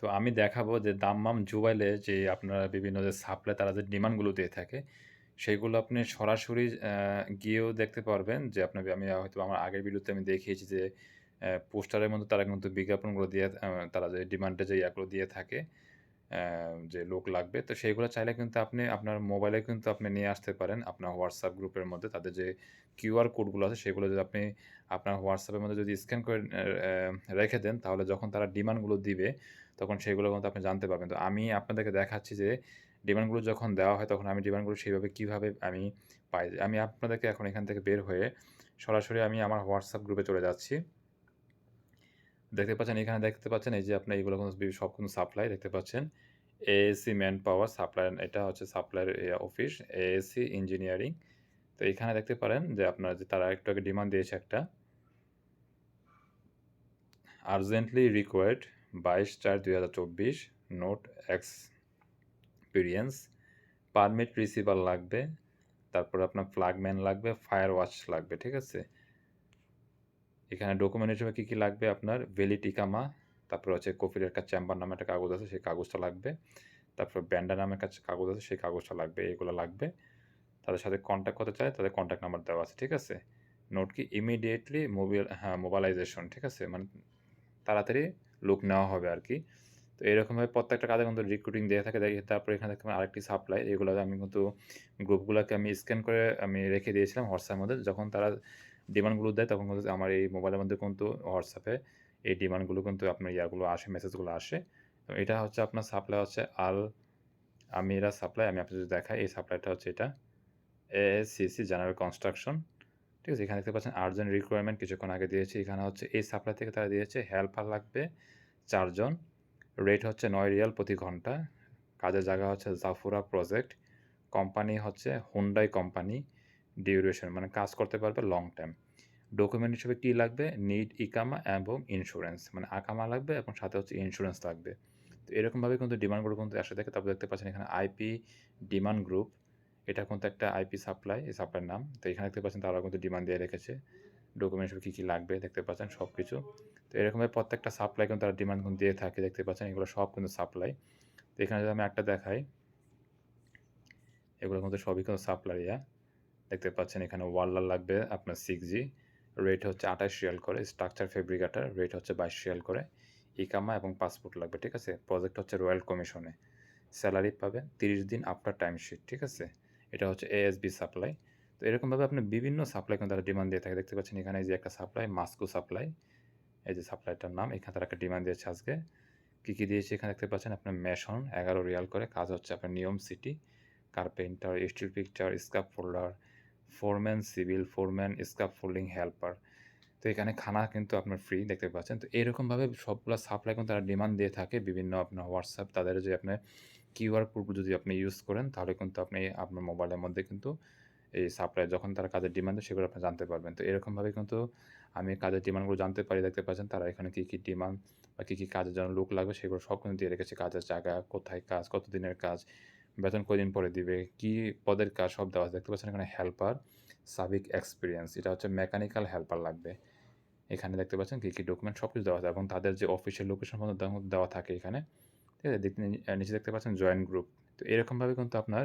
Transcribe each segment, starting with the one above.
তো আমি দেখাবো যে দাম্মাম জুবাইলে যে আপনারা বিভিন্ন যে সাপ্লাই তারা যে ডিমান্ডগুলো দিয়ে থাকে, সেইগুলো আপনি সরাসরি গিয়েও দেখতে পারবেন যে আপনাকে আমি হয়তো আমার আগের ভিডিওতে আমি দেখিয়েছি যে পোস্টারের মধ্যে তারা কিন্তু বিজ্ঞাপনগুলো দিয়ে তারা যে ডিমান্ডে যে ইয়াগুলো দিয়ে থাকে, যে লোক লাগবে তো সেইগুলো চাইলে কিন্তু আপনি আপনার মোবাইলে কিন্তু আপনি নিয়ে আসতে পারেন আপনার হোয়াটসঅ্যাপ গ্রুপের মধ্যে তাদের যে কিউআর কোডগুলো আছে, সেগুলো যদি আপনি আপনার হোয়াটসঅ্যাপের মধ্যে যদি স্ক্যান করে রেখে দেন, তাহলে যখন তারা ডিমান্ডগুলো দিবে, তখন সেগুলো কিন্তু আপনি জানতে পারবেন। তো আমি আপনাদেরকে দেখাচ্ছি যে ডিমান্ডগুলো যখন দেওয়া হয়, তখন আমি ডিমান্ডগুলো সেইভাবে কীভাবে আমি পাই। আমি আপনাদেরকে এখন এখান থেকে বের হয়ে সরাসরি আমি আমার হোয়াটসঅ্যাপ গ্রুপে চলে যাচ্ছি। দেখতে পাচ্ছেন এখানে দেখতে পাচ্ছেন এই যে আপনার এগুলো কিন্তু সব কিন্তু সাপ্লাই দেখতে পাচ্ছেন। এএসসি ম্যান পাওয়ার সাপ্লাই এটা হচ্ছে সাপ্লাইয়ের ইয়া অফিস এএসসি ইঞ্জিনিয়ারিং। তো এখানে দেখতে পারেন যে আপনার যে তারা একটু আগে ডিমান্ড দিয়েছে একটা। আর্জেন্টলি রিকোয়ার্ড ২২/৪/২০২৪ নোট এক্সপিরিয়েন্স পারমিট রিসিভার লাগবে। তারপর আপনার ফ্ল্যাগম্যান লাগবে, ফায়ার ওয়াচ লাগবে। ঠিক আছে? এখানে ডকুমেন্ট হিসেবে কী, কী লাগবে আপনার ভ্যালিড ইকামা, তারপরে হচ্ছে কফির একটা চেম্বার নামে একটা কাগজ আছে সেই কাগজটা লাগবে। তারপর ব্যান্ডা নামের কাছে কাগজ আছে সেই কাগজটা লাগবে। এগুলো লাগবে। তাদের সাথে কনট্যাক্ট করতে চায় তাদের কনট্যাক্ট নাম্বার দেওয়া আছে। ঠিক আছে? নোট কি ইমিডিয়েটলি মোবিল হ্যাঁ, মোবাইলাইজেশন ঠিক আছে? মানে তাড়াতাড়ি লোক নেওয়া হবে আর কি তো এরকমভাবে প্রত্যেকটা কাজে কিন্তু রিক্রুটিং দেয়া থাকে। দেখি তারপরে এখানে দেখতে আরেকটি সাপ্লাই এগুলো আমি কিন্তু গ্রুপগুলোকে আমি স্ক্যান করে আমি রেখে দিয়েছিলাম এর মধ্যে। যখন তারা ডিমান্ডগুলো দেয় তখন কিন্তু আমার এই মোবাইলের মধ্যে কিন্তু হোয়াটসঅ্যাপে এই ডিমান্ডগুলো কিন্তু আপনার ইয়াগুলো আসে, মেসেজগুলো আসে। তো এটা হচ্ছে আপনার সাপ্লাই হচ্ছে আল আমিরা সাপ্লাই। আমি আপনাদের দেখাই এই সাপ্লাইটা হচ্ছে এটা। ASCC general construction. ঠিক আছে? এখানে দেখতে পাচ্ছেন আর্জেন্ট রিকোয়ারমেন্ট কিছুক্ষণ আগে দিয়েছি। এখানে হচ্ছে এই সাপ্লাই থেকে তারা দিয়েছে হেল্পার লাগবে চারজন রেট হচ্ছে নয় রিয়াল প্রতি ঘণ্টা। কাজের জায়গা হচ্ছে জাফুরা প্রজেক্ট। কোম্পানি হচ্ছে হুন্ডাই কোম্পানি। ডিউরেশন মানে কাজ করতে পারবে লং টাইম। ডকুমেন্ট হিসেবে কী লাগবে? নিড ইকামা এবং ইন্স্যুরেন্স মানে আকামা লাগবে এবং সাথে হচ্ছে ইন্স্যুরেন্স লাগবে। তো এরকমভাবে কিন্তু ডিমান্ডগুলো কিন্তু একসাথে থাকে। তারপর দেখতে পাচ্ছেন এখানে আইপি ডিমান্ড গ্রুপ। এটা কিন্তু একটা আইপি সাপ্লাই, এই সাপ্লাইয়ের নাম। তো এখানে দেখতে পাচ্ছেন তারাও কিন্তু ডিমান্ড দিয়ে রেখেছে। ডকুমেন্ট হিসেবে কী, কী লাগবে দেখতে পাচ্ছেন সব কিছু তো এরকমভাবে প্রত্যেকটা সাপ্লাই কিন্তু তারা ডিমান্ড কিন্তু দিয়ে থাকে দেখতে পাচ্ছেন এগুলো সব কিন্তু সাপ্লাই। তো এখানে যদি আমি একটা দেখাই এগুলো কিন্তু সবই কিন্তু সাপ্লাই ইয়া। দেখতে পাচ্ছেন এখানে ওয়াল্লার লাগবে আপনার সিক্স জি রেট হচ্ছে ২৮ রিয়াল করে। স্ট্রাকচার ফেব্রিকেটর রেট হচ্ছে ২২ রিয়াল করে। ইকামা এবং পাসপোর্ট লাগবে। ঠিক আছে? প্রজেক্ট হচ্ছে রয়্যাল কমিশনে। স্যালারি পাবেন ৩০ দিন আফটার টাইম শিট। ঠিক আছে? এটা হচ্ছে এএসবি সাপ্লাই। তো এরকমভাবে আপনার বিভিন্ন সাপ্লাই কিন্তু তারা ডিমান্ড দিয়ে থাকে। দেখতে পাচ্ছেন এখানে এই যে একটা সাপ্লাই মাস্কো সাপ্লাই। এই যে সাপ্লাইটার নাম। এখানে তারা একটা ডিমান্ড দিয়েছে আজকে। কী, কী দিয়েছে এখানে দেখতে পাচ্ছেন আপনার মেসন ১১ রিয়াল করে। কাজ হচ্ছে আপনার নিয়ম city, carpenter, steel fixer, scaffolder, foreman civil, foreman scaffolding helper. তো এখানে খানা কিন্তু আপনার ফ্রি দেখতে পাচ্ছেন। তো এরকমভাবে সবগুলা সাপ্লাই কিন্তু তারা ডিমান্ড দিয়ে থাকে বিভিন্ন আপনার হোয়াটসঅ্যাপ তাদের যে আপনার কিউআর কোড যদি আপনি ইউজ করেন তাহলে কিন্তু আপনি আপনার মোবাইলের মধ্যে কিন্তু এই সাপ্লাই যখন তারা কাজের ডিমান্ড সেগুলো আপনি জানতে পারবেন। তো এরকমভাবে কিন্তু আমি কাজের ডিমান্ডগুলো জানতে পারি দেখতে পাচ্ছেন তারা এখানে কী, কী ডিমান্ড বা কী, কী কাজের জন্য লোক লাগবে সেগুলো সব কিন্তু দিয়ে রেখেছে। কাজের জায়গা, কোথায় কাজ, কত দিনের কাজ, বেতন কয়দিন পরে দিবে, কী পদের কাজ সব দেওয়া। দেখতে পাচ্ছেন এখানে হেল্পার, সাবিক এক্সপিরিয়েন্স এটা হচ্ছে মেকানিক্যাল হেল্পার লাগবে। এখানে দেখতে পাচ্ছেন কী, কী ডকুমেন্ট সব কিছু দেওয়া আছে এবং তাদের যে অফিসিয়াল লোকেশন পর্যন্ত দেওয়া থাকে এখানে। ঠিক আছে? নিচে দেখতে পাচ্ছেন জয়েন্ট গ্রুপ। তো এরকমভাবে কিন্তু আপনার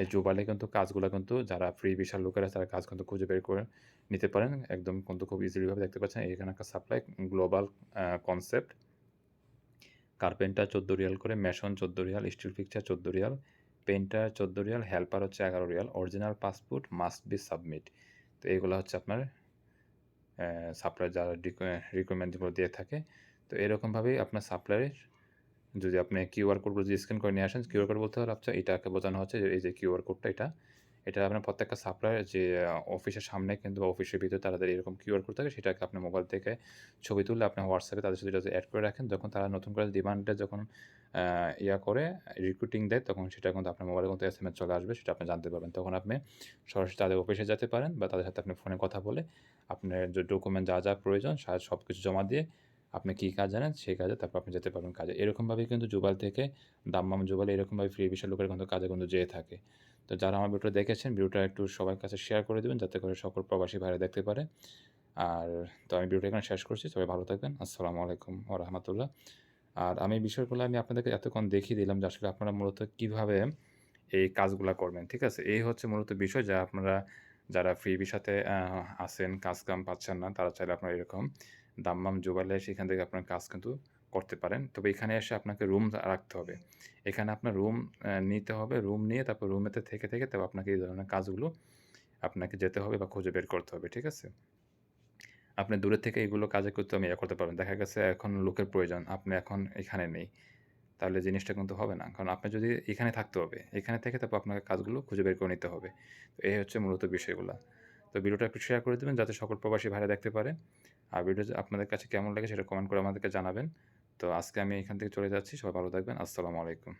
এই জুবালে কিন্তু কাজগুলো কিন্তু যারা ফ্রি ভিসার লোকেরা তারা কাজ কিন্তু খুঁজে বের করে নিতে পারেন। একদম কিন্তু খুব ইজিলি ভাবে দেখতে পাচ্ছেন এখানে একটা supply global concept. Carpenter ১৪ riyal করে, mason ১৪ riyal, steel fixer ১৪ riyal, painter ১৪ riyal, helper হচ্ছে ১১ riyal, original passport must be submit. তো এইগুলো হচ্ছে আপনার সাপ্লায়ার যারা যেগুলো দিয়ে থাকে। তো এরকমভাবেই আপনার সাপ্লায়ারের যদি আপনি কিউআর কোডগুলো যদি স্ক্যান করে নিয়ে আসেন, কিউআর কোড বলতে হলে আপনার এটাকে বোঝানো হচ্ছে যে এই যে কিউআর কোডটা এটা। এটা আপনার প্রত্যেকটা সাপ্লাইয়ের যে অফিসের সামনে কিন্তু অফিসের ভিতরে তাদের এরকম কিউআর কোড থাকে সেটাকে আপনি মোবাইল থেকে ছবি তুলে আপনি হোয়াটসঅ্যাপে তাদের সাথে এটা অ্যাড করে রাখেন। যখন তারা নতুন করে ডিমান্ডে যখন ইয়া করে রিক্রুটিং দেয় তখন সেটা কিন্তু আপনার মোবাইলে কিন্তু এসএমএস চলে আসবে সেটা আপনি জানতে পারবেন। তখন আপনি সরাসরি তাদের অফিসে যেতে পারেন বা তাদের সাথে আপনি ফোনে কথা বলে আপনার যে ডকুমেন্ট যা, যা প্রয়োজন সব কিছু জমা দিয়ে আপনি কী কাজ জানেন সেই কাজে তারপর আপনি যেতে পারবেন কাজে। এরকমভাবেই কিন্তু জুবাল থেকে দাম্মাম জুবালে এরকমভাবে ফ্রি ভিসার লোকের কিন্তু কাজে কিন্তু যেয়ে থাকে। তো যারা আমার ভিডিওটা দেখেছেন ভিডিওটা একটু সবার কাছে শেয়ার করে দিবেন যাতে করে সকল প্রবাসী ভাইরা দেখতে পারে। আর তো আমি ভিডিওটা এখানে শেষ করছি। সবাই ভালো থাকবেন। আসসালামু আলাইকুম ওয়া রাহমাতুল্লাহ। আর আমি বিষয়গুলো আমি আপনাদেরকে এতক্ষণ দেখিয়ে দিলাম যে আসলে আপনারা মূলত কীভাবে এই কাজগুলো করবেন। ঠিক আছে? এই হচ্ছে মূলত বিষয় যা আপনারা যারা ফ্রি ভিসাতে আ আছেন, কাজ-কাম পাচ্ছেন না, তারা চাইলে আপনারা এরকম দাম্মাম জুবাইলে এসে এখান থেকে আপনার কাজ কিন্তু করতে পারেন। তবে এখানে এসে আপনাকে রুম রাখতে হবে। এখানে আপনার রুম নিতে হবে। রুম নিয়ে তারপর রুমেতে থেকে, থেকে তারপর আপনাকে এই ধরনের কাজগুলো আপনাকে যেতে হবে বা খুঁজে বের করতে হবে। ঠিক আছে? আপনি দূরে থেকে এগুলো কাজে করতে আমি ইয়ে করতে পারবেন। দেখা গেছে এখন লোকের প্রয়োজন। আপনি এখন এখানে নেই। তাহলে জিনিসটা কিন্তু হবে না। কারণ আপনি যদি এখানে থাকতে হবে। এখানে থেকে তারপর আপনাকে কাজগুলো খুঁজে বের করে নিতে হবে। তো এই হচ্ছে মূলত বিষয়গুলো তো ভিডিওটা একটু শেয়ার করে দেবেন যাতে সকল প্রবাসী ভাইরা দেখতে পারে। আর ভিডিও আপনাদের কাছে কেমন লাগে সেটা কমেন্ট করে আমাদেরকে জানাবেন। তো আজকে আমি এখান থেকে চলে যাচ্ছি। সবাই ভালো থাকবেন। আসসালামু আলাইকুম।